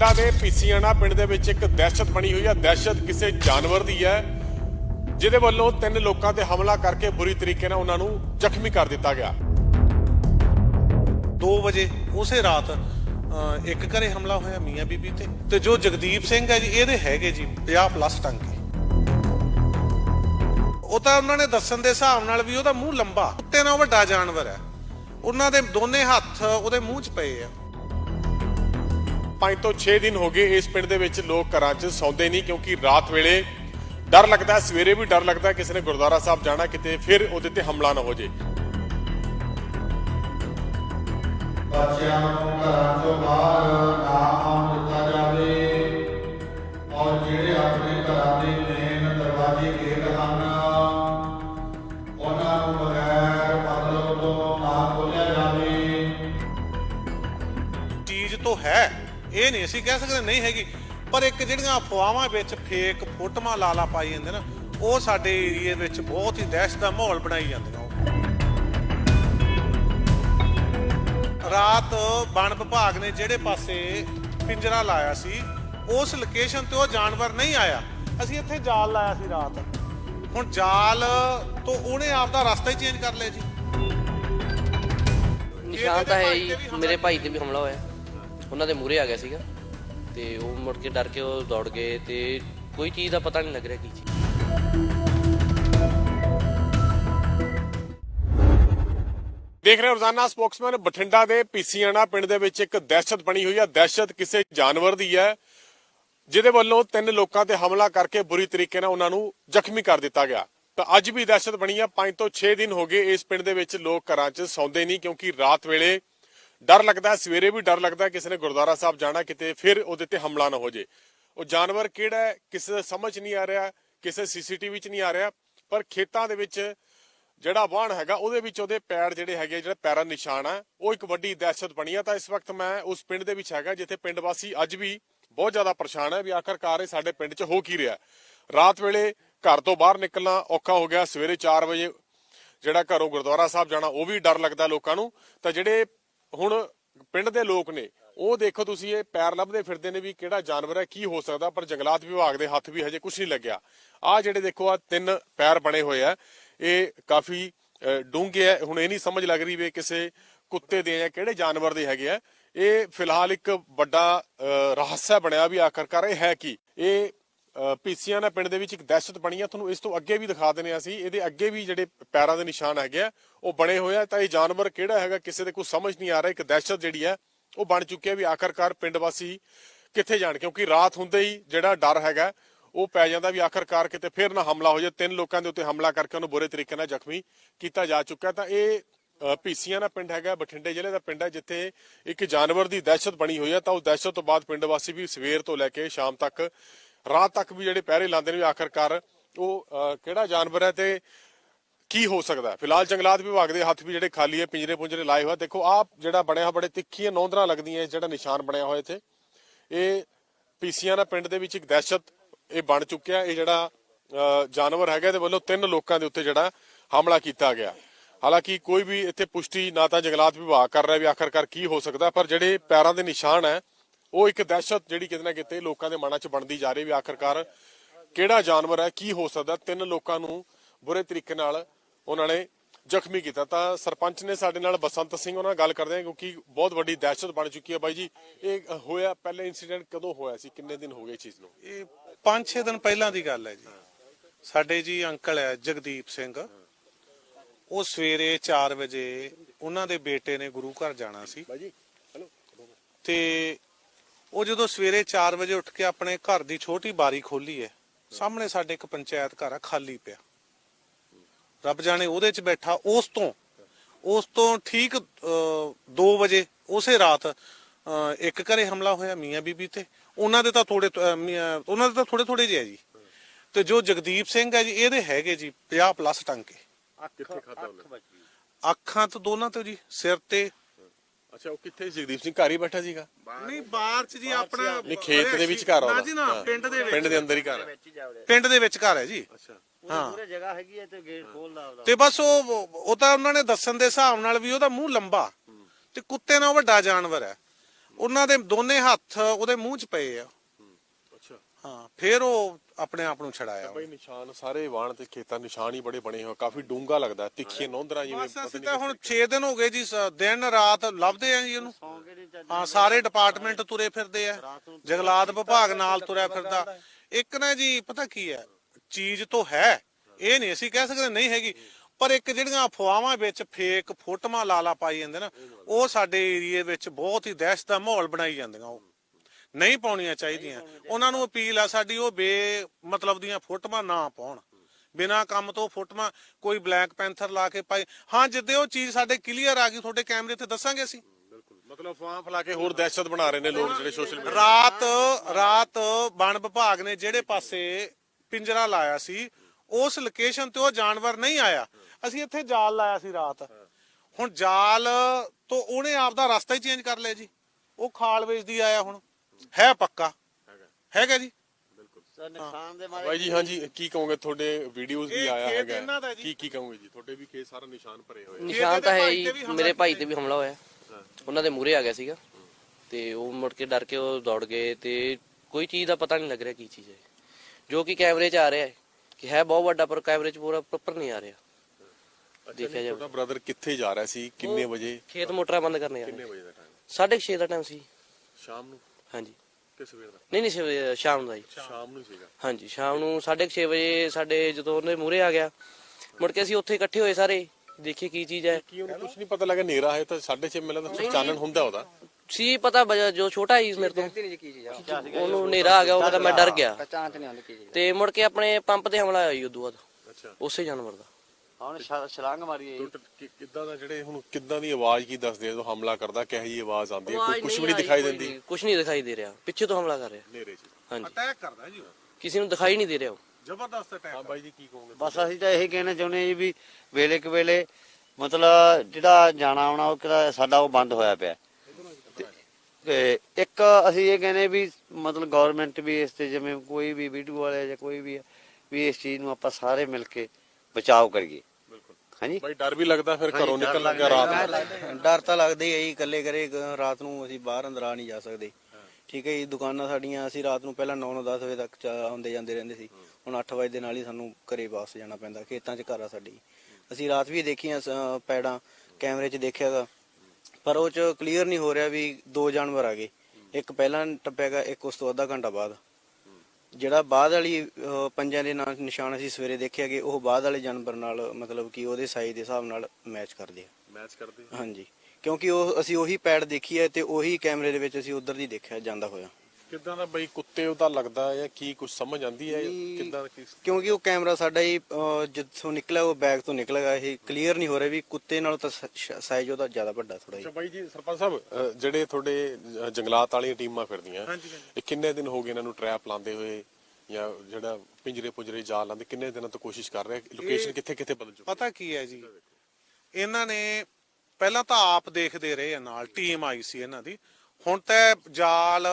ਬਠਿੰਡਾ ਦੇ ਪੀਸੀਆਣਾ ਪਿੰਡ ਦੇ ਵਿੱਚ ਇੱਕ ਦਹਿਸ਼ਤ ਬਣੀ ਹੋਈ ਹੈ ਦਹਿਸ਼ਤ ਕਿਸੇ ਜਾਨਵਰ ਦੀ ਹੈ, ਜਿਹਦੇ ਵੱਲੋਂ ਤਿੰਨ ਲੋਕਾਂ ਤੇ ਹਮਲਾ ਕਰਕੇ ਬੁਰੀ ਤਰੀਕੇ ਨਾਲ ਉਹਨਾਂ ਨੂੰ ਜ਼ਖਮੀ ਕਰ ਦਿੱਤਾ ਗਿਆ। 2 ਵਜੇ ਉਸੇ ਰਾਤ ਇੱਕ ਘਰੇ ਹਮਲਾ ਹੋਇਆ ਮੀਆਂ ਬੀਬੀ ਤੇ ਤੇ ਜੋ ਜਗਦੀਪ ਸਿੰਘ ਹੈ ਜੀ, ਇਹਦੇ ਹੈਗੇ ਜੀ 50 ਪਲੱਸ ਟੰਕੇ। ਉਹ ਤਾਂ ਉਹਨਾਂ ਨੇ ਦੱਸਣ ਦੇ ਹਿਸਾਬ ਨਾਲ ਵੀ ਉਹਦਾ ਮੂੰਹ ਲੰਬਾ ਕੁੱਤੇ ਨਾਲ ਵੱਡਾ ਜਾਨਵਰ ਹੈ। ਉਹਨਾਂ ਦੇ ਦੋਨੇ ਹੱਥ ਉਹਦੇ ਮੂੰਹ 'ਚ ਪਏ ਆ। 5 ਤੋਂ 6 ਦਿਨ ਹੋ ਗਏ ਇਸ ਪਿੰਡ ਦੇ ਵਿੱਚ ਲੋਕ ਘਰਾਂ 'ਚ ਸੌਂਦੇ ਨਹੀਂ ਕਿਉਂਕਿ ਰਾਤ ਵੇਲੇ ਡਰ ਲੱਗਦਾ ਸਵੇਰੇ ਵੀ ਡਰ ਲੱਗਦਾ ਕਿਸੇ ਨੇ ਗੁਰਦੁਆਰਾ ਸਾਹਿਬ ਜਾਣਾ ਕਿਤੇ ਫਿਰ ਉਹਦੇ ਤੇ ਹਮਲਾ ਨਾ ਹੋ ਜੇ ਬੱਚਿਆਂ ਨੂੰ ਘਰਾਂ ਚੋਂ ਬਾਹਰ ਇਹ ਨਹੀਂ ਅਸੀਂ ਕਹਿ ਸਕਦੇ ਨਹੀਂ ਹੈਗੀ। ਪਰ ਇੱਕ ਜਿਹੜੀਆਂ ਅਫਵਾਹਾਂ ਵਿੱਚ ਫੇਕ ਫੋਟੋਆਂ ਲਾਲਾ ਪਾਈ ਜਾਂਦੇ ਨਾ ਉਹ ਸਾਡੇ ਏਰੀਏ ਵਿੱਚ ਬਹੁਤ ਹੀ ਦਹਿਸ਼ਤ ਦਾ ਮਾਹੌਲ ਬਣਾਈ ਜਾਂਦੀਆਂ ਰਾਤ ਵਣ ਵਿਭਾਗ ਨੇ ਜਿਹੜੇ ਪਾਸੇ ਪਿੰਜਰਾ ਲਾਇਆ ਸੀ ਉਸ ਲੋਕੇਸ਼ਨ ਤੇ ਉਹ ਜਾਨਵਰ ਨਹੀਂ ਆਇਆ। ਅਸੀਂ ਇੱਥੇ ਜਾਲ ਲਾਇਆ ਸੀ ਰਾਤ। ਹੁਣ ਜਾਲ ਤੋਂ ਉਹਨੇ ਆਪਦਾ ਰਸਤਾ ਹੀ ਚੇਂਜ ਕਰ ਲਿਆ ਜੀ। ਨਿਸ਼ਾਨ ਤਾਂ ਹੈ ਹੀ ਮੇਰੇ ਭਾਈ ਤੇ ਵੀ ਹਮਲਾ ਹੋਇਆ। ਉਹਨਾਂ ਦੇ ਮੂਹਰੇ ਆ ਗਿਆ ਸੀਗਾ ਤੇ ਉਹ ਮੁੜ ਕੇ ਡਰ ਕੇ ਉਹ ਦੌੜ ਗਏ ਤੇ ਕੋਈ ਚੀਜ਼ ਦਾ ਪਤਾ ਨਹੀਂ ਲੱਗ ਰਿਹਾ ਕੀ ਚੀਜ਼ ਦੇਖ ਰਹੇ ਹੋ ਰੋਜ਼ਾਨਾ ਸਪੋਕਸਮੈਨ, ਬਠਿੰਡਾ ਦੇ ਪੀਸੀਆਣਾ ਪਿੰਡ ਦੇ ਵਿੱਚ ਇੱਕ ਦਹਿਸ਼ਤ ਬਣੀ ਹੋਈ ਹੈ ਦਹਿਸ਼ਤ ਕਿਸੇ ਜਾਨਵਰ ਦੀ ਹੈ, ਜਿਹਦੇ ਵੱਲੋਂ ਤਿੰਨ ਲੋਕਾਂ ਤੇ ਹਮਲਾ ਕਰਕੇ ਬੁਰੀ ਤਰੀਕੇ ਨਾਲ ਉਹਨਾਂ ਨੂੰ ਜ਼ਖਮੀ ਕਰ ਦਿੱਤਾ ਗਿਆ। ਤਾਂ ਅੱਜ ਵੀ ਦਹਿਸ਼ਤ ਬਣੀ ਹੈ 5 ਤੋਂ 6 ਦਿਨ ਹੋ ਗਏ ਇਸ ਪਿੰਡ ਦੇ ਵਿੱਚ ਲੋਕ ਘਰਾਂ 'ਚ ਸੌਂਦੇ ਨਹੀਂ, ਕਿਉਂਕਿ ਰਾਤ ਵੇਲੇ ਡਰ ਲੱਗਦਾ ਸਵੇਰੇ ਵੀ ਡਰ ਲੱਗਦਾ ਕਿਸੇ ਨੇ ਗੁਰਦੁਆਰਾ ਸਾਹਿਬ ਜਾਣਾ ਕਿਤੇ, ਫਿਰ ਉਹਦੇ ਤੇ ਹਮਲਾ ਨਾ ਹੋ ਜੇ। ਉਹ ਜਾਨਵਰ ਕਿਹੜਾ ਕਿਸੇ ਦਾ ਸਮਝ ਨਹੀਂ ਆ ਰਿਹਾ, ਕਿਸੇ ਸੀਸੀਟੀਵੀ 'ਚ ਨਹੀਂ ਆ ਰਿਹਾ, ਪਰ ਖੇਤਾਂ ਦੇ ਵਿੱਚ ਜਿਹੜਾ ਵਾਹਣ ਹੈਗਾ, ਉਹਦੇ ਵਿੱਚ ਉਹਦੇ ਪੈਰ ਜਿਹੜੇ ਹੈਗੇ ਜਿਹੜਾ ਪੈਰਾਂ ਨਿਸ਼ਾਨ ਆ, ਉਹ ਇੱਕ ਵੱਡੀ ਦਹਿਸ਼ਤ ਬਣੀ ਆ। ਤਾਂ ਇਸ ਵਕਤ ਮੈਂ ਉਸ ਪਿੰਡ ਦੇ ਵਿੱਚ ਹੈਗਾ, ਜਿੱਥੇ ਪਿੰਡ ਵਾਸੀ ਅੱਜ ਵੀ ਬਹੁਤ ਜ਼ਿਆਦਾ ਪਰੇਸ਼ਾਨ ਹੈ ਵੀ ਆਖਰਕਾਰ ਇਹ ਸਾਡੇ ਪਿੰਡ 'ਚ ਹੋ ਕੀ ਰਿਹਾ। ਰਾਤ ਵੇਲੇ ਘਰ ਤੋਂ ਬਾਹਰ ਨਿਕਲਣਾ ਔਖਾ ਹੋ ਗਿਆ, ਸਵੇਰੇ 4 ਵਜੇ ਜਿਹੜਾ ਘਰੋਂ ਗੁਰਦੁਆਰਾ ਸਾਹਿਬ ਜਾਣਾ, ਉਹ ਵੀ ਡਰ ਲੱਗਦਾ ਲੋਕਾਂ ਨੂੰ। ਤਾਂ ਜਿਹੜੇ ਹੁਣ ਪਿੰਡ ਦੇ ਲੋਕ ਨੇ ਉਹ ਦੇਖੋ ਤੁਸੀਂ ਇਹ ਪੈਰ ਲੱਭਦੇ ਫਿਰਦੇ ਨੇ ਵੀ ਕਿਹੜਾ ਜਾਨਵਰ ਹੈ ਕੀ ਹੋ ਸਕਦਾ ਪਰ ਜੰਗਲਾਤ ਵਿਭਾਗ ਦੇ ਹੱਥ ਵੀ ਹਜੇ ਕੁਝ ਨਹੀਂ ਲੱਗਿਆ। ਆ ਜਿਹੜੇ ਦੇਖੋ ਆ ਤਿੰਨ ਪੈਰ ਬਣੇ ਹੋਏ ਆ ਇਹ ਕਾਫੀ ਡੂੰਘੇ ਆ। ਹੁਣ ਇਹ ਨਹੀਂ ਸਮਝ ਲੱਗ ਰਹੀ ਵੀ ਕਿਸੇ ਕੁੱਤੇ ਦੇ ਆ ਕਿਹੜੇ ਜਾਨਵਰ ਦੇ ਹੈਗੇ ਆ। ਇਹ ਫਿਲਹਾਲ ਇੱਕ ਵੱਡਾ ਅ, ਰਹੱਸ ਬਣਿਆ ਵੀ ਆਖਰਕਾਰ ਇਹ ਹੈ ਕਿ? ਇਹ ਪੀਸੀਆਂ ਦੇ ਪਿੰਡ ਦੇ ਵਿੱਚ ਇੱਕ ਦਹਿਸ਼ਤ ਬਣੀ ਆ। ਤੁਹਾਨੂੰ ਇਸ ਤੋਂ ਅੱਗੇ ਵੀ ਦਿਖਾ ਦਿੰਦੇ ਆ ਅਸੀਂ। ਇਹਦੇ ਅੱਗੇ ਵੀ ਜਿਹੜੇ ਪੈਰਾਂ ਦੇ ਨਿਸ਼ਾਨ ਹੈਗੇ ਆ, ਉਹ ਬਣੇ ਹੋਏ ਆ। ਤਾਂ ਇਹ ਜਾਨਵਰ ਕਿਹੜਾ ਹੈਗਾ, ਕਿਸੇ ਦੇ ਕੋਈ ਸਮਝ ਨਹੀਂ ਆ ਰਿਹਾ। ਇੱਕ ਦਹਿਸ਼ਤ ਜਿਹੜੀ ਹੈ ਉਹ ਬਣ ਚੁੱਕੀ ਹੈ ਵੀ ਆਖਰਕਾਰ ਪਿੰਡ ਵਾਸੀ ਕਿੱਥੇ ਜਾਣ। ਕਿਉਂਕਿ ਰਾਤ ਹੁੰਦੇ ਹੀ ਜਿਹੜਾ ਡਰ ਹੈਗਾ, ਉਹ ਪੈ ਜਾਂਦਾ ਵੀ ਆਖਰਕਾਰ ਕਿਤੇ ਫੇਰ ਨਾ ਹਮਲਾ ਹੋ ਜਾਏ। ਤਿੰਨ ਲੋਕਾਂ ਦੇ ਉੱਤੇ ਹਮਲਾ ਕਰਕੇ ਉਹਨੂੰ ਬੁਰੇ ਤਰੀਕੇ ਨਾਲ ਜ਼ਖਮੀ ਕੀਤਾ ਜਾ ਚੁੱਕਾ ਤਾਂ ਇਹ ਪੀਸੀਆਂ ਦਾ ਪਿੰਡ ਹੈਗਾ, ਬਠਿੰਡੇ ਜ਼ਿਲ੍ਹੇ ਦਾ ਪਿੰਡ ਹੈ, ਜਿੱਥੇ ਇੱਕ ਜਾਨਵਰ ਦੀ ਦਹਿਸ਼ਤ ਬਣੀ ਹੋਈ ਹੈ। ਤਾਂ ਉਸ ਦਹਿਸ਼ਤ ਤੋਂ ਬਾਅਦ ਪਿੰਡ ਵਾਸੀ ਵੀ ਸਵੇਰ ਤੋਂ ਲੈ ਕੇ ਸ਼ਾਮ ਤੱਕ ਰਾਤ ਤੱਕ ਵੀ ਜਿਹੜੇ ਪਹਿਰੇ ਲਾਉਂਦੇ ਨੇ ਵੀ ਆਖਰਕਾਰ ਉਹ ਕਿਹੜਾ ਜਾਨਵਰ ਹੈ ਤੇ ਕੀ ਹੋ ਸਕਦਾ ਫਿਲਹਾਲ ਜੰਗਲਾਤ ਵਿਭਾਗ ਦੇ ਹੱਥ ਵੀ ਜਿਹੜੇ ਖਾਲੀ ਹੈ ਪਿੰਜਰੇ ਪੁੰਜਰੇ ਲਾਏ ਹੋਏ ਦੇਖੋ ਆਹ ਜਿਹੜਾ ਬਣਿਆ ਹੋਇਆ ਬੜੇ ਤਿੱਖੀਆਂ ਨੌਂਦਰਾਂ ਲੱਗਦੀਆਂ ਜਿਹੜਾ ਨਿਸ਼ਾਨ ਬਣਿਆ ਹੋਇਆ ਇੱਥੇ। ਇਹ ਪੀਸੀਆਂ ਦਾ ਪਿੰਡ ਦੇ ਵਿੱਚ ਇੱਕ ਦਹਿਸ਼ਤ ਇਹ ਬਣ ਚੁੱਕਿਆ ਇਹ ਜਿਹੜਾ ਅ, ਜਾਨਵਰ ਹੈਗਾ ਇਹਦੇ ਵੱਲੋਂ ਤਿੰਨ ਲੋਕਾਂ ਦੇ ਉੱਤੇ ਜਿਹੜਾ ਹਮਲਾ ਕੀਤਾ ਗਿਆ। ਹਾਲਾਂਕਿ ਕੋਈ ਵੀ ਇੱਥੇ ਪੁਸ਼ਟੀ ਨਾ ਤਾਂ ਜੰਗਲਾਤ ਵਿਭਾਗ ਕਰ ਰਿਹਾ ਵੀ ਆਖਰਕਾਰ ਕੀ ਹੋ ਸਕਦਾ ਪਰ ਜਿਹੜੇ ਪੈਰਾਂ ਦੇ ਨਿਸ਼ਾਨ ਹੈ ਉਹ ਇੱਕ ਦਹਿਸ਼ਤ ਜਿਹੜੀ ਕਿਤੇ ਨਾ ਕਿਤੇ ਲੋਕਾਂ ਦੇ ਮਨਾਂ 'ਚ ਬਣਦੀ ਜਾ ਰਹੀ ਵੀ ਆਖਰਕਾਰ ਕਿਹੜਾ ਜਾਨਵਰ ਹੈ ਕੀ ਹੋ ਸਕਦਾ? ਤਿੰਨ ਲੋਕਾਂ ਨੂੰ ਬੁਰੇ ਤਰੀਕੇ ਨਾਲ ਉਹਨਾਂ ਨੇ ਜ਼ਖਮੀ ਕੀਤਾ। ਤਾਂ ਸਰਪੰਚ ਨੇ ਸਾਡੇ ਨਾਲ ਬਸੰਤ ਸਿੰਘ ਉਹਨਾਂ ਨਾਲ ਗੱਲ ਕਰਦੇ ਆ ਕਿਉਂਕਿ ਬਹੁਤ ਵੱਡੀ ਦਹਿਸ਼ਤ ਬਣ ਚੁੱਕੀ ਹੈ ਬਾਈ ਜੀ। ਇਹ ਹੋਇਆ ਪਹਿਲੇ ਇਨਸੀਡੈਂਟ ਕਦੋਂ ਹੋਇਆ ਸੀ? ਕਿੰਨੇ ਦਿਨ ਹੋ ਗਏ ਚੀਜ਼ ਨੂੰ? ਇਹ 5-6 ਦਿਨ ਪਹਿਲਾਂ ਦੀ ਗੱਲ ਹੈ ਜੀ। ਸਾਡੇ ਜੀ ਅੰਕਲ ਹੈ ਜਗਦੀਪ ਸਿੰਘ। ਉਹ ਸਵੇਰੇ 4 ਵਜੇ ਉਹਨਾਂ ਦੇ ਬੇਟੇ ਨੇ ਗੁਰੂ ਘਰ ਜਾਣਾ ਸੀ। ਬਾਈ ਜੀ ਹੈਲੋ ਤੇ ਉਹ ਜਦੋਂ ਸਵੇਰੇ 4 ਵਜੇ ਉੱਠ ਕੇ ਆਪਣੇ ਘਰ ਦੀ ਛੋਟੀ ਬਾਰੀ ਖੋਲੀ ਹੈ ਸਾਹਮਣੇ ਸਾਡੇ ਇੱਕ ਪੰਚਾਇਤ ਘਰ ਆ ਖਾਲੀ ਪਿਆ। ਰੱਬ ਜਾਣੇ ਉਹਦੇ 'ਚ ਬੈਠਾ ਉਸ ਤੋਂ ਉਸ ਤੋਂ ਠੀਕ 2 ਵਜੇ ਉਸੇ ਰਾਤ ਇੱਕ ਘਰੇ ਹਮਲਾ ਹੋਇਆ ਮੀਆਂ ਬੀਬੀ ਤੇ। ਉਹਨਾਂ ਦੇ ਤਾਂ ਥੋੜੇ ਉਹਨਾਂ ਦੇ ਤਾਂ ਥੋੜੇ ਥੋੜੇ ਜਿਹੇ ਆ ਜੀ। ਤੇ ਜੋ ਜਗਦੀਪ ਸਿੰਘ ਹੈ ਜੀ ਇਹਦੇ ਹੈਗੇ ਜੀ 50 ਪਲੱਸ ਟੰਕੇ। ਅੱਖਾਂ ਤੋਂ ਦੋਨਾਂ ਤੋਂ ਜੀ ਸਿਰ ਤੇ ਅੱਛਾ ਉਹ ਕਿੱਥੇ ਸੀ? ਜਗਦੀਪ ਸਿੰਘ ਘਰ ਹੀ ਬੈਠਾ ਸੀਗਾ? ਨਹੀਂ ਬਾਹਰ ਚ ਜੀ ਆਪਣਾ ਨਹੀਂ ਖੇਤ ਦੇ ਵਿੱਚ ਘਰ ਨਾ ਆਉਂਦਾ ਜੀ ਨਾ ਪਿੰਡ ਦੇ ਵਿੱਚ। ਪਿੰਡ ਦੇ ਅੰਦਰ ਹੀ ਘਰ ਹੈ ਪਿੰਡ ਦੇ ਵਿੱਚ ਘਰ ਹੈ ਜੀ। ਅੱਛਾ। ਹਾਂ। ਪੂਰੇ ਜਗ੍ਹਾ ਹੈਗੀ ਹੈ ਤੇ ਗੇਟ ਖੋਲਦਾ ਉਹਦਾ। ਤੇ ਬਸ ਉਹ ਉਹ ਤਾਂ ਉਹਨਾਂ ਨੇ ਦੱਸਣ ਦੇ ਹਿਸਾਬ ਨਾਲ ਵੀ ਉਹਦਾ ਮੂੰਹ ਲੰਬਾ। ਤੇ ਕੁੱਤੇ ਨਾਲ ਵੱਡਾ ਜਾਨਵਰ ਹੈ। ਉਹਨਾਂ ਦੇ ਦੋਨੇ ਹੱਥ ਉਹਦੇ ਮੂੰਹ 'ਚ ਪਏ ਆ। ਅੱਛਾ। ਹਾਂ ਫਿਰ ਉਹ ਆਪਣੇ ਆਪ ਨੂੰ ਛੜਾਇਆ ਬਈ ਨਿਸ਼ਾਨ ਸਾਰੇ ਵਾਣ ਤੇ ਖੇਤਾਂ ਨਿਸ਼ਾਨ ਹੀ ਬੜੇ ਬਣੇ ਹੋਏ ਕਾਫੀ ਡੂੰਗਾ ਲੱਗਦਾ ਤਿੱਖੀਆਂ ਨੌਂਦਰਾਂ ਜਿਵੇਂ ਬਸ ਪਤਾ ਅਸੀਂ ਨਹੀਂ ਤਾਂ ਹੁਣ 6 ਦਿਨ ਹੋ ਗਏ ਜੀ ਸ- ਦਿਨ ਰਾਤ ਲੱਭਦੇ ਆਂ ਜੀ ਉਹਨੂੰ। ਹਾਂ ਸਾਰੇ ਡਿਪਾਰਟਮੈਂਟ ਤੁਰੇ ਫਿਰਦੇ ਆ। ਜੰਗਲਾਤ ਵਿਭਾਗ ਨਾਲ ਤੁਰਿਆ ਫਿਰਦਾ। ਇੱਕ ਨਾ ਜੀ ਪਤਾ ਕੀ ਹੈ? ਚੀਜ਼ ਤੋਂ ਹੈ। ਇਹ ਨਹੀਂ ਅਸੀਂ ਕਹਿ ਸਕਦੇ ਨਹੀਂ ਹੈਗੀ। ਪਰ ਇੱਕ ਜਿਹੜੀਆਂ ਅਫਵਾਹਾਂ ਵਿੱਚ ਫੇਕ ਫੋਟੋਆਂ ਲਾਲਾ ਪਾਈ ਜਾਂਦੇ ਨਾ ਉਹ ਸਾਡੇ ਏਰੀਏ ਵਿੱਚ ਬਹੁਤ ਹੀ ਦਹਿਸ਼ਤ ਦਾ ਮਾਹੌਲ ਬਣਾਈ ਜਾਂਦੀਆਂ ਉਹ। ਨਹੀਂ ਪਾਉਣੀਆਂ ਚਾਹੀਦੀਆਂ। ਉਹਨਾਂ ਨੂੰ ਅਪੀਲ ਆ ਸਾਡੀ ਉਹ ਬੇ ਮਤਲਬ ਦੀਆਂ ਫੋਟੋਆਂ ਨਾ ਪਾਉਣ। ਬਿਨਾ ਕੰਮ ਤੋਂ ਫੋਟੋਆਂ ਕੋਈ ਬਲੈਕ ਪੈਂਥਰ ਲਾ ਕੇ ਪਾਈ। ਹਾਂ ਜਿੱਦੇ ਉਹ ਚੀਜ਼ ਸਾਡੇ ਕਲੀਅਰ ਆ ਗਈ ਤੁਹਾਡੇ ਕੈਮਰੇ ਤੇ ਦੱਸਾਂਗੇ ਅਸੀਂ। ਮਤਲਬ ਅਫਵਾਹ ਫਲਾ ਕੇ ਹੋਰ ਦਹਿਸ਼ਤ ਬਣਾ ਰਹੇ ਨੇ ਲੋਕ ਜਿਹੜੇ ਸੋਸ਼ਲ ਮੀਡੀਆ ਰਾਤ ਰਾਤ ਵਣ ਵਿਭਾਗ ਨੇ ਜਿਹੜੇ ਪਾਸੇ ਪਿੰਜਰਾ ਲਾਇਆ ਸੀ ਉਸ ਲੋਕੇਸ਼ਨ ਤੇ ਉਹ ਜਾਨਵਰ ਨਹੀਂ ਆਇਆ। ਅਸੀਂ ਇੱਥੇ ਜਾਲ ਲਾਇਆ ਸੀ ਰਾਤ। ਹੁਣ ਜਾਲ ਤੋਂ ਉਹਨੇ ਆਪਦਾ ਰਸਤਾ ਹੀ ਚੇਂਜ ਕਰ ਲਿਆ ਜੀ। ਉਹ ਖਾਲ ਵੇਚਦੀ ਆਇਆ ਹੁਣ। ਹੈ ਪੱਕਾ? ਹੈਗਾ। ਜੀ? ਸਰ ਨੁਕਸਾਨ ਦੇ ਮਾਰੇ ਬਾਈ ਜੀ ਹਾਂਜੀ ਕੀ ਕਹੋਗੇ? ਤੁਹਾਡੇ ਵੀਡੀਓਜ਼ ਵੀ ਇਹ ਆਇਆ ਖੇਤ ਹੈਗਾ। ਇਹਨਾਂ ਦਾ ਜੀ। ਕੀ ਕੀ ਕਹੋਗੇ ਜੀ? ਤੁਹਾਡੇ ਵੀ ਖੇਤ ਸਾਰਾ ਨਿਸ਼ਾਨ ਭਰੇ ਹੋਏ ਆ। ਨਿਸ਼ਾਨ ਤਾਂ ਹੈ ਹੀ ਮੇਰੇ ਭਾਈ ਤੇ ਵੀ ਹਮਲਾ ਹੋਇਆ। ਉਹਨਾਂ ਦੇ ਮੂਹਰੇ ਆ ਗਿਆ ਸੀਗਾ। ਤੇ ਉਹ ਮੁੜ ਕੇ ਡਰ ਕੇ ਉਹ ਦੌੜ ਗਏ ਤੇ ਕੋਈ ਚੀਜ਼ ਦਾ ਪਤਾ ਨਹੀਂ ਲੱਗ ਰਿਹਾ ਕੀ ਚੀਜ਼ ਹੈ। ਜੋ ਕਿ ਕੈਮਰੇ 'ਚ ਆ ਰਿਹਾ ਹੈ ਕਿ ਹੈ ਬਹੁਤ ਵੱਡਾ ਪਰ ਕੈਮਰੇ 'ਚ ਪੂਰਾ ਪ੍ਰੋਪਰ ਨਹੀਂ ਆ ਰਿਹਾ। ਅੱਛਾ ਦੇਖਿਆ ਜੀ, ਜਾਵੇ। ਤੁਹਾਡਾ ਬ੍ਰਦਰ ਕਿੱਥੇ ਜਾ ਰਿਹਾ ਸੀ? ਕਿੰਨੇ ਉਹ ਵਜੇ? ਖੇਤ ਮੋਟਰਾਂ ਬੰਦ ਕਰਨੇ ਆ। ਕਿੰਨੇ ਵਜੇ ਦਾ ਟਾਈਮ 6:30 ਦਾ ਟਾਈਮ ਸੀ। ਸ਼ਾਮ ਨੂੰ? ਹਾਂਜੀ। ਕਿ ਸਵੇਰ ਦਾ? ਨਹੀਂ ਨਹੀਂ ਸਵੇਰੇ- ਸ਼ਾਮ ਦਾ ਜੀ। ਸ਼ਾਮ ਨੂੰ ਸੀਗਾ। ਹਾਂਜੀ ਸ਼ਾਮ ਨੂੰ 6:30 ਵਜੇ ਸਾਡੇ ਜਦੋਂ ਉਹਨੇ ਮੂਹਰੇ ਆ ਗਿਆ ਮੁੜ ਕੇ ਅਸੀਂ ਉੱਥੇ ਇਕੱਠੇ ਹੋਏ ਸਾਰੇ ਦੇਖੀਏ ਕੀ ਚੀਜ਼ ਹੈ। ਕੀ ਉਹਨੂੰ ਕੁਝ ਨਹੀਂ ਪਤਾ ਲੱਗਾ ਹਨੇਰਾ ਹੈ ਤਾਂ 6:30 ਮਿਲਦਾ ਤਾਂ ਚਾਨਣ ਹੁੰਦਾ ਉਹਦਾ। ਸੀ ਪਤਾ ਬਜਾ- ਜੋ ਛੋਟਾ ਸੀ ਮੇਰੇ ਤੋਂ। ਉਹਨੂੰ ਹਨੇਰਾ ਆ ਗਿਆ ਉਹ ਕਹਿੰਦਾ ਮੈਂ ਡਰ ਗਿਆ। ਪਛਾਣ ਨਹੀਂ ਆਉਂਦੀ ਕੀ ਚੀਜ਼ ਤੇ ਮੁੜ ਕੇ ਆਪਣੇ ਪੰਪ ਤੇ ਹਮਲਾ ਹੋਇਆ ਜੀ ਉਦੋਂ ਬਾਅਦ। ਅੱਛਾ। ਉਸੇ ਜਾਨਵਰ ਦਾ। ਹੁਣ ਛਲਾਂਗ ਮਾਰੀ ਹੈ ਕਿੱਦਾਂ ਦਾ ਜਿਹੜੇ ਹੁਣ ਕਿੱਦਾਂ ਦੀ ਆਵਾਜ਼ ਕੀ ਦੱਸਦੇ ਆ ਜਦੋਂ ਹਮਲਾ ਕਰਦਾ ਕਿਹੋ ਜਿਹੀ ਆਵਾਜ਼ ਆਉਂਦੀ ਹੈ? ਕੋਈ ਕੁਝ ਵੀ ਨਹੀਂ ਦਿਖਾਈ ਦਿੰਦੀ। ਕੁਝ ਨਹੀਂ ਦਿਖਾਈ ਦੇ ਰਿਹਾ। ਪਿੱਛੇ ਤੋਂ ਹਮਲਾ ਕਰ ਰਿਹਾ। ਹਨੇਰੇ 'ਚ। ਹਾਂਜੀ। ਅਟੈਕ ਕਰਦਾ ਜੀ ਉਹ। ਕਿਸੇ ਨੂੰ ਦਿਖਾਈ ਨਹੀਂ ਦੇ ਰਿਹਾ ਉਹ। ਜ਼ਬਰਦਸਤ ਅਟੈਕ ਹਾਂ ਬਾਈ ਜੀ ਕੀ ਕਹੋਗੇ? ਬਸ ਅਸੀਂ ਤਾਂ ਇਹੀ ਕਹਿਣਾ ਚਾਹੁੰਦੇ ਹਾਂ ਜੀ ਵੀ ਵੇਲੇ ਕੁ ਵੇਲੇ ਮਤਲਬ ਜਿਹੜਾ ਜਾਣਾ ਆਉਣਾ ਉਹ ਕਿਹੜਾ ਸਾਡਾ ਉਹ ਬੰਦ ਹੋਇਆ ਪਿਆ। ਤੇ- ਇੱਕ ਅਸੀਂ ਇਹ ਕਹਿੰਦੇ ਵੀ ਮਤਲਬ ਗਵਰਨਮੈਂਟ ਵੀ ਇਸ ਤੇ ਜਿਵੇਂ ਕੋਈ ਵੀ ਵੀਡੀਓ ਵਾਲੇ ਜਾਂ ਕੋਈ ਵੀ ਹੈ, ਵੀ ਇਸ ਚੀਜ਼ ਨੂੰ ਆਪਾਂ ਸਾਰੇ ਮਿਲ ਕੇ ਬਚਾਅ ਕਰੀਏ। ਹਾਂਜੀ? ਬਾਈ ਡਰ ਵੀ ਲੱਗਦਾ ਫਿਰ ਘਰੋਂ ਨਿਕਲ ਲੱਗਾ ਰਾਤ ਨੂੰ? ਡਰ ਤਾਂ ਲੱਗਦਾ ਹੀ ਹੈ ਜੀ ਇਕੱਲੇ ਕਰੇ ਗ- ਰਾਤ ਨੂੰ ਅਸੀਂ ਬਾਹਰ ਅੰਦਰ ਆ ਨਹੀਂ ਜਾ ਸਕਦੇ। ਠੀਕ ਹੈ ਜੀ ਦੁਕਾਨਾਂ ਸਾਡੀਆਂ ਅਸੀਂ ਰਾਤ ਨੂੰ ਪਹਿਲਾਂ 9 10 ਵਜੇ ਤੱਕ ਆਉਂਦੇ ਜਾਂਦੇ ਰਹਿੰਦੇ ਸੀ। ਹੁਣ 8 ਵਜੇ ਦੇ ਨਾਲ ਹੀ ਸਾਨੂੰ ਘਰੇ ਵਾਪਸ ਜਾਣਾ ਪੈਂਦਾ ਖੇਤਾਂ 'ਚ ਘਰ ਆ ਸਾਡੀ। ਅਸੀਂ ਰਾਤ ਵੀ ਦੇਖੀਆਂ ਪੈੜਾਂ ਕੈਮਰੇ 'ਚ ਦੇਖਿਆਗਾ ਪਰ ਉਹ 'ਚ ਕਲੀਅਰ ਨਹੀਂ ਹੋ ਰਿਹਾ ਵੀ ਦੋ ਜਾਨਵਰ ਆ ਗਏ। ਇੱਕ ਪਹਿਲਾਂ ਟੱਪਿਆਗਾ ਇੱਕ ਉਸ ਤੋਂ ਅੱਧਾ ਘੰਟਾ ਬਾਅਦ। ਜਿਹੜਾ ਬਾਅਦ ਵਾਲੀ ਅਹ, ਪੰਜਾਂ ਦੇ ਨਾਲ ਨਿਸ਼ਾਨ ਅਸੀਂ ਸਵੇਰੇ ਦੇਖਿਆਗੇ ਉਹ ਬਾਅਦ ਵਾਲੇ ਜਾਨਵਰ ਨਾਲ ਮਤਲਬ ਕਿ ਉਹਦੇ ਸਾਈਜ਼ ਦੇ ਹਿਸਾਬ ਨਾਲ ਮੈਚ ਕਰਦੇ ਆ। ਮੈਚ ਕਰਦੇ ਹਾਂਜੀ। ਕਿਉਂਕਿ ਉਹ ਅਸੀਂ ਉਹੀ ਪੈਡ ਦੇਖੀ ਹੈ ਤੇ ਉਹੀ ਕੈਮਰੇ ਦੇ ਵਿੱਚ ਅਸੀਂ ਉਧਰ ਦੀ ਦੇਖਿਆ ਜਾਂਦਾ ਹੋਇਆ। ਕਿੱਦਾਂ ਦਾ ਬਾਈ ਕੁੱਤੇ ਉਹਦਾ ਲੱਗਦਾ ਹੈ ਕੀ ਕੁਝ ਸਮਝ ਆਂਦੀ ਹੈ। ਕਿੱਦਾਂ ਕਿਉਂਕਿ ਉਹ ਕੈਮਰਾ ਸਾਡਾ ਹੀ ਅਹ, ਜਿੱਥੋਂ ਨਿਕਲਿਆ ਉਹ ਬੈਗ ਤੋਂ ਨਿਕਲੇਗਾ ਇਹ ਕਲੀਅਰ ਨਹੀਂ ਹੋ ਰਿਹਾ ਵੀ ਕੁੱਤੇ ਨਾਲੋਂ ਤਾਂ ਸਾਈਜ਼ ਉਹਦਾ ਜ਼ਿਆਦਾ ਵੱਡਾ ਥੋੜਾ ਅੱਛਾ ਜਿਹਾ ਬਾਈ ਜੀ ਸਰਪੰਚ ਸਾਹਿਬ ਅ, ਜਿਹੜੇ ਤੁਹਾਡੇ ਜੰਗਲਾਤ ਵਾਲੀਆਂ ਟੀਮਾਂ ਫਿਰਦੀਆਂ ਇਹ ਕਿੰਨੇ ਦਿਨ ਹੋ ਗਏ ਇਹਨਾਂ ਨੂੰ ਟ੍ਰੈਪ ਲਾਉਂਦੇ ਹੋਏ ਜਾਂ ਜਿਹੜਾ ਪਿੰਜਰੇ ਪੁੰਜਰੇ ਜਾਲ ਲਾਉਂਦੇ ਕਿੰਨੇ ਦਿਨਾਂ ਤੋਂ ਕੋਸ਼ਿਸ਼ ਕਰ ਰਹੇ? ਲੋਕੇਸ਼ਨ ਕਿੱਥੇ ਕਿੱਥੇ ਬਦਲ ਚੁੱਕੀ? ਪਤਾ ਕੀ ਹੈ ਜੀ? ਇਹਨਾਂ ਨੇ ਪਹਿਲਾਂ ਤਾਂ ਆਪ ਦੇਖਦੇ ਰਹੇ ਆ ਨਾਲ ਟੀਮ ਆਈ ਸੀ ਇਹਨਾਂ ਦੀ। ਹੁਣ ਤਾਂ ਜਾਲ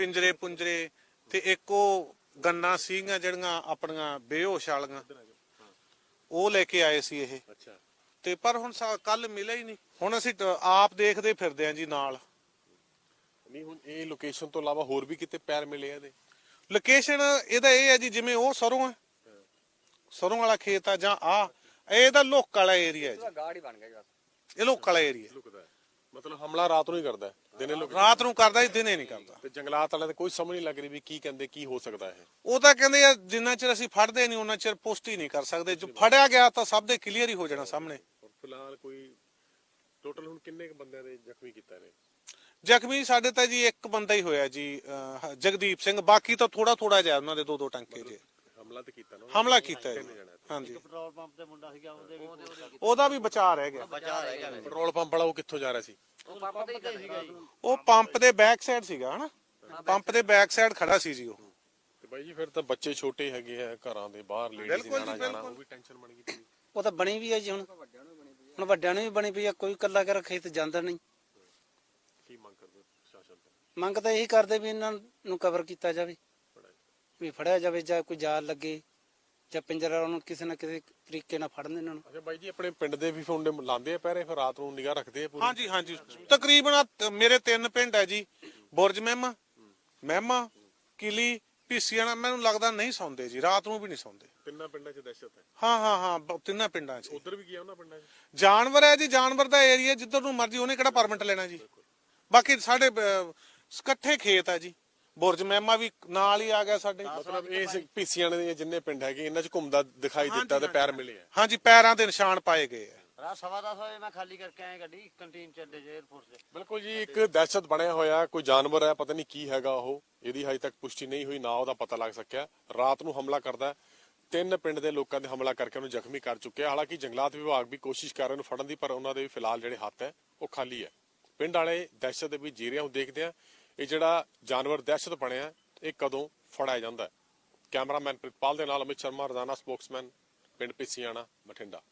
ਪਿੰਜਰੇ ਪੁੰਜਰੇ ਤੇ ਇੱਕੋ ਗੰਨਾ ਸੀਗੀਆਂ ਜਿਹੜੀਆਂ ਆਪਣੀਆਂ ਬੇਹੋਸ਼ ਵਾਲੀਆਂ। ਉਹ ਲੈ ਕੇ ਆਏ ਸੀ ਇਹ। ਅੱਛਾ। ਤੇ ਪਰ ਹੁਣ ਕੱਲ ਮਿਲਿਆ ਹੀ ਨਹੀਂ। ਹੁਣ ਅਸੀਂ ਆਪ ਦੇਖਦੇ ਫਿਰਦੇ ਆਂ ਜੀ ਨਾਲ। ਨਹੀਂ ਹੁਣ ਇਹ ਲੋਕੇਸ਼ਨ ਤੋਂ ਇਲਾਵਾ ਹੋਰ ਵੀ ਕਿਤੇ ਪੈਰ ਮਿਲੇ ਆ ਇਹਦੇ? ਲੋਕੇਸ਼ਨ ਇਹਦਾ ਇਹ ਹੈ ਜੀ ਜਿਵੇਂ ਉਹ ਸਰੋਂ ਹੈ। ਸਰੋਂ ਵਾਲਾ ਖੇਤ ਆ ਜਾਂ ਆ ਇਹ ਤਾਂ ਲੋਕ ਵਾਲਾ ਏਰੀਆ ਜੀ। ਗਾੜ ਹੀ ਬਣ ਗਿਆ ਇਹ ਲੋਕ ਵਾਲਾ ਏਰੀਆ ਲੁਕਦਾ ਹੈ। ਮਤਲਬ ਹਮਲਾ ਰਾਤ ਨੂੰ ਹੀ ਕਰਦਾ ਹੈ, ਦਿਨੇ ਲੋਕ ਰਾਤ ਨੂੰ ਕਰਦਾ ਜੀ ਦਿਨੇ ਨਹੀਂ ਕਰਦਾ। ਤੇ ਜੰਗਲਾਤ ਵਾਲਿਆਂ ਦੇ ਕੋਈ ਸਮਝ ਨਹੀਂ ਲੱਗ ਰਹੀ ਵੀ ਕੀ ਕਹਿੰਦੇ ਕੀ ਹੋ ਸਕਦਾ ਹੈ ਉਹ ਤਾਂ ਕਹਿੰਦੇ ਆ ਜਿੰਨਾ ਚਿਰ ਅਸੀਂ ਫੜਦੇ ਨਹੀਂ ਉਹਨਾਂ ਚਿਰ ਪੁਸ਼ਟੀ ਨਹੀਂ ਕਰ ਸਕਦੇ। ਜੋ ਫੜਿਆ ਗਿਆ ਤਾਂ ਸਭ ਦੇ ਕਲੀਅਰ ਹੀ ਹੋ ਜਾਣਾ ਸਾਹਮਣੇ। ਔਰ ਫਿਲਹਾਲ ਕੋਈ ਟੋਟਲ ਹੁਣ ਕਿੰਨੇ ਕੁ ਬੰਦਿਆਂ ਦੇ ਜ਼ਖਮੀ ਕੀਤਾ ਨੇ ਜ਼ਖਮੀ ਸਾਡੇ ਤਾਂ ਜੀ ਇੱਕ ਬੰਦਾ ਹੀ ਹੋਇਆ ਜੀ ਅਹ, ਜਗਦੀਪ ਸਿੰਘ। ਬਾਕੀ ਤਾਂ ਥੋੜਾ ਥੋੜਾ ਜਿਹਾ ਉਹਨਾਂ ਦੇ ਦੋ ਦੋ ਟੰਕੇ ਜੇ। ਹਮਲਾ ਤੇ ਕੀਤਾ ਨਾ ਹਮਲਾ ਕੀਤਾ ਜੀ। ਹਾਂਜੀ। ਪੈਟਰੋਲ ਪੰਪ ਤੇ ਮੁੰਡਾ ਸੀਗਾ ਉਹਦੇ ਵੀ ਉਹਦਾ ਵੀ ਬਚਾਅ ਰਹਿ ਗਿਆ। ਪੈਟਰੋਲ ਪੰਪ ਵਾਲਾ ਉਹ ਕਿੱਥੋਂ ਜਾ ਰਿਹਾ ਸੀ? ਉਹ ਪੰਪ ਦੇ ਬੈਕ ਸਾਈਡ ਸੀਗਾ ਹਨਾ? ਪੰਪ ਦੇ ਬੈਕ ਸਾਈਡ ਖੜਾ ਸੀ ਜੀ ਉਹ। ਤੇ ਬਾਈ ਜੀ ਫਿਰ ਤਾਂ ਬੱਚੇ ਛੋਟੇ ਹੈਗੇ ਆ ਘਰਾਂ ਦੇ ਬਾਹਰ ਲੇਡੀਜ਼ ਬਿਲਕੁਲ ਜੀ, ਜਾਣਾ ਜਾਣਾ ਬਿਲਕੁਲ। ਉਹ ਵੀ ਟੈਨਸ਼ਨ ਬਣ ਗਈ ਪੂਰੀ। ਉਹ ਤਾਂ ਬਣੀ ਵੀ ਹੈ ਜੀ ਹੁਣ। ਹੁਣ ਵੱਡਿਆਂ ਨੂੰ ਵੀ ਬਣੀ ਪਈ ਆ ਕੋਈ ਕੱਲਾ ਕਰ ਖੇਤ ਜਾਂਦਾ ਨਹੀਂ। ਕੀ ਮੰਗ ਕਰਦੇ ਹੋ ਪ੍ਰਸ਼ਾਸਨ ਤੋਂ? ਮੰਗ ਤਾਂ ਇਹੀ ਕਰਦੇ ਵੀ ਇਹਨਾਂ ਨੂੰ ਕਵਰ ਕੀਤਾ ਜਾਵੇ। ਵੀ ਫੜਿਆ ਜਾਵੇ ਜਾਂ ਕੋਈ ਜਾਲ ਲੱਗੇ ਜਾਂ ਪਿੰਜਰਾ ਨੂੰ ਕਿਸੇ ਨਾ ਕਿਸੇ ਤਰੀਕੇ ਨਾਲ ਫੜਨ ਇਹਨਾਂ ਨੂੰ। ਅੱਛਾ ਬਾਈ ਜੀ ਆਪਣੇ ਪਿੰਡ ਦੇ ਵੀ ਫੋਨ ਲਾਉਂਦੇ ਆ ਪਹਿਰੇ ਫਿਰ ਰਾਤ ਨੂੰ ਨਿਗਾਹ ਰੱਖਦੇ ਆ ਪੂਰੀ? ਹਾਂਜੀ ਹਾਂਜੀ। ਤਕਰੀਬਨ ਤ- ਮੇਰੇ ਤਿੰਨ ਪਿੰਡ ਹੈ ਜੀ। ਬੁਰਜ ਮਹਿਮਾ ਮਹਿਮਾ ਕਿਲੀ ਪੀਸੀਆਣਾ ਮੈਨੂੰ ਲੱਗਦਾ ਨਹੀਂ ਸੌਂਦੇ ਜੀ ਰਾਤ ਨੂੰ ਵੀ ਨਹੀਂ ਸੌਂਦੇ। ਤਿੰਨਾਂ ਪਿੰਡਾਂ 'ਚ ਦਹਿਸ਼ਤ ਹੈ? ਹਾਂ ਹਾਂ ਹਾਂ ਬ- ਤਿੰਨਾਂ ਪਿੰਡਾਂ 'ਚ। ਉਧਰ ਵੀ ਗਿਆ ਉਹਨਾਂ ਪਿੰਡਾਂ 'ਚ? ਜਾਨਵਰ ਹੈ ਜੀ ਜਾਨਵਰ ਦਾ ਏਰੀਆ ਜਿੱਧਰ ਨੂੰ ਮਰਜ਼ੀ ਉਹਨੇ ਕਿਹੜਾ ਪਰਮਿਟ ਲੈਣਾ ਜੀ? ਬਾਕੀ ਸਾਡੇ ਅਹ, ਇਕੱਠੇ ਖੇਤ ਹੈ ਜੀ। ਬੁਰਜ ਮਹਿਮਾ ਵੀ ਨਾਲ ਹੀ ਆ ਗਿਆ ਸਾਡੇ। ਮਤਲਬ ਇਸ ਪੀਸੀਆਂ ਦੇ ਜਿੰਨੇ ਪਿੰਡ ਹੈਗੇ ਇਹਨਾਂ 'ਚ ਘੁੰਮਦਾ ਦਿਖਾਈ ਦਿੱਤਾ ਤੇ ਪੈਰ ਮਿਲੇ ਆ। ਹਾਂਜੀ ਪੈਰਾਂ ਦੇ ਨਿਸ਼ਾਨ ਪਾਏ ਗਏ ਆ। ਰਾਤ ਸਵਾ ਦਸ ਵਜੇ ਮੈਂ ਖਾਲੀ ਕਰਕੇ ਆਇਆ ਗੱਡੀ ਕੰਟੀਨ ਚ ਅੱਡੇ 'ਚ। 에어ਪੋਰਟ ਤੇ ਬਿਲਕੁਲ ਜੀ ਇੱਕ ਦਹਿਸ਼ਤ ਬਣਿਆ ਹੋਇਆ ਕੋਈ ਜਾਨਵਰ ਹੈ ਪਤਾ ਨਹੀਂ ਕੀ ਹੈਗਾ ਉਹ। ਇਹਦੀ ਹਜੇ ਤੱਕ ਪੁਸ਼ਟੀ ਨਹੀਂ ਹੋਈ ਨਾ ਉਹਦਾ ਪਤਾ ਲੱਗ ਸਕਿਆ। ਰਾਤ ਨੂੰ ਹਮਲਾ ਕਰਦਾ ਹੈ। ਤਿੰਨ ਪਿੰਡ ਦੇ ਲੋਕਾਂ ਦੇ ਹਮਲਾ ਕਰਕੇ ਉਹਨੂੰ ਜ਼ਖਮੀ ਕਰ ਚੁੱਕਿਆ ਹਾਲਾਂਕਿ ਜੰਗਲਾਤ ਵਿਭਾਗ ਵੀ ਕੋਸ਼ਿਸ਼ ਕਰ ਰਹੇ ਉਹਨੂੰ ਫੜਨ ਦੀ ਪਰ ਉਹਨਾਂ ਦੇ ਵੀ ਫਿਲਹਾਲ ਜਿਹੜੇ ਹੱਥ ਹੈ ਉਹ ਖਾਲੀ ਹੈ। ਪਿੰਡ ਵਾਲੇ ਦਹਿਸ਼ਤ ਦੇ ਵੀ ਜੀ ਰਹੇ ਹੁਣ ਦੇਖਦੇ ਆ। ਇਹ ਜਿਹੜਾ ਜਾਨਵਰ ਦਹਿਸ਼ਤ ਬਣਿਆ, ਇਹ ਕਦੋਂ ਫੜਾਇਆ ਜਾਂਦਾ ਹੈ? ਕੈਮਰਾਮੈਨ ਪ੍ਰਿਤਪਾਲ ਦੇ ਨਾਲ ਅਮਿਤ ਸ਼ਰਮਾ, ਰਜ਼ਾਨਾ ਸਪੋਕਸਮੈਨ, ਪਿੰਡ ਪਿਸੀਆਣਾ, ਬਠਿੰਡਾ।